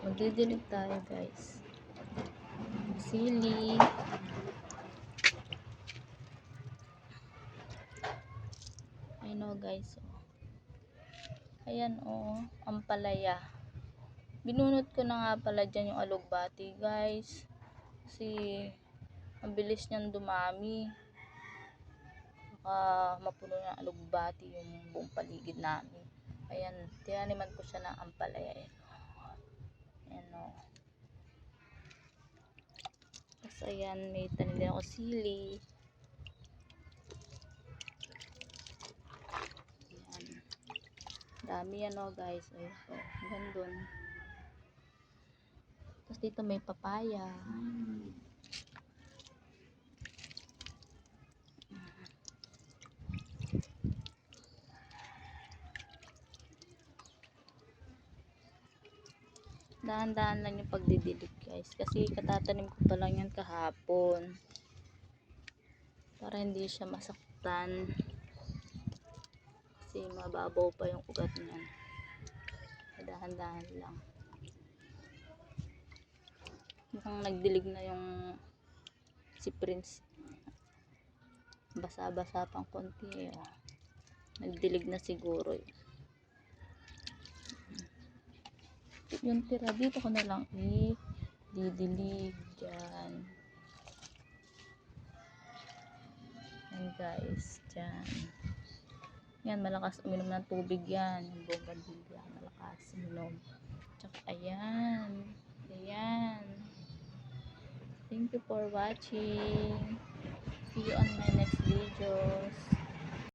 Magdidilig tayo guys. Sili. I know guys. Oh. Ayan oh, ang palaya. Binunot ko na nga pala dyan yung alugbati guys. Kasi ang bilis niyang dumami. Baka mapuno ng alugbati yung buong paligid namin. Ayan, tinaniman ko siya ng ampalaya. Ayan, ayan o. Tapos ayan, may tanim ako sili. Ayan. Dami yan o guys. Ayan po. Hanggang. Tapos dito may papaya. Dahan-dahan lang yung pagdidilig guys. Kasi katatanim ko pa lang yan kahapon. Para hindi siya masaktan. Kasi mababaw pa yung ugat niyan. Dahan-dahan lang. Mukhang nagdilig na yung si Prince. Basa-basa pang konti eh. Nagdilig na siguro eh. Yung tira dito ko na lang i didilig dyan. Yan guys dyan. Yan malakas. Uminom ng tubig yan. Yung bougainvillea malakas. Uminom. Tsaka ayan. Ayan. Thank you for watching. See you on my next videos